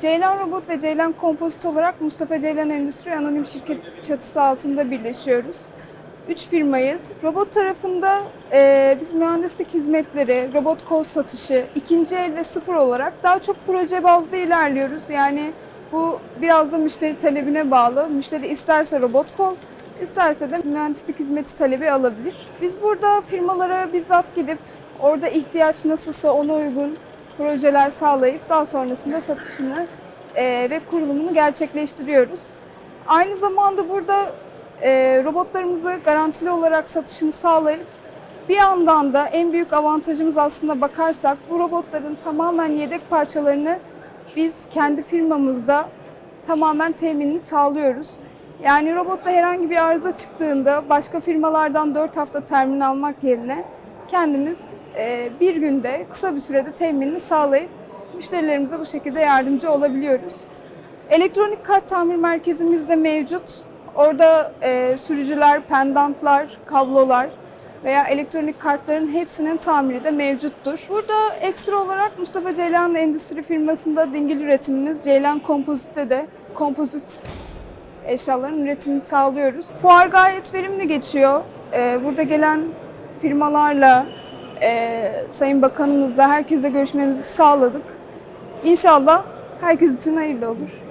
Ceylan Robot ve Ceylan Kompozit olarak Mustafa Ceylan Endüstri Anonim Şirketi çatısı altında birleşiyoruz. Üç firmayız. Robot tarafında e, biz mühendislik hizmetleri, robot kol satışı, ikinci el ve sıfır olarak daha çok proje bazlı ilerliyoruz. Yani bu biraz da müşteri talebine bağlı. Müşteri isterse robot kol, isterse de mühendislik hizmeti talebi alabilir. Biz burada firmalara bizzat gidip orada ihtiyaç nasılsa ona uygun projeler sağlayıp daha sonrasında satışını e, ve kurulumunu gerçekleştiriyoruz. Aynı zamanda burada e, robotlarımızı garantili olarak satışını sağlayıp bir yandan da en büyük avantajımız aslında bakarsak bu robotların tamamen yedek parçalarını biz kendi firmamızda tamamen teminini sağlıyoruz. Yani robotta herhangi bir arıza çıktığında başka firmalardan 4 hafta termin almak yerine kendimiz e, bir günde kısa bir sürede teminini sağlayıp müşterilerimize bu şekilde yardımcı olabiliyoruz. Elektronik kart tamir merkezimiz de mevcut. Orada e, sürücüler, pendantlar, kablolar veya elektronik kartların hepsinin tamiri de mevcuttur. Burada ekstra olarak Mustafa Ceylan Endüstri firmasında dingil üretimimiz Ceylan Kompozit'te de kompozit eşyaların üretimini sağlıyoruz. Fuar gayet verimli geçiyor. Ee, burada gelen firmalarla, e, Sayın Bakanımızla herkese görüşmemizi sağladık. İnşallah herkes için hayırlı olur.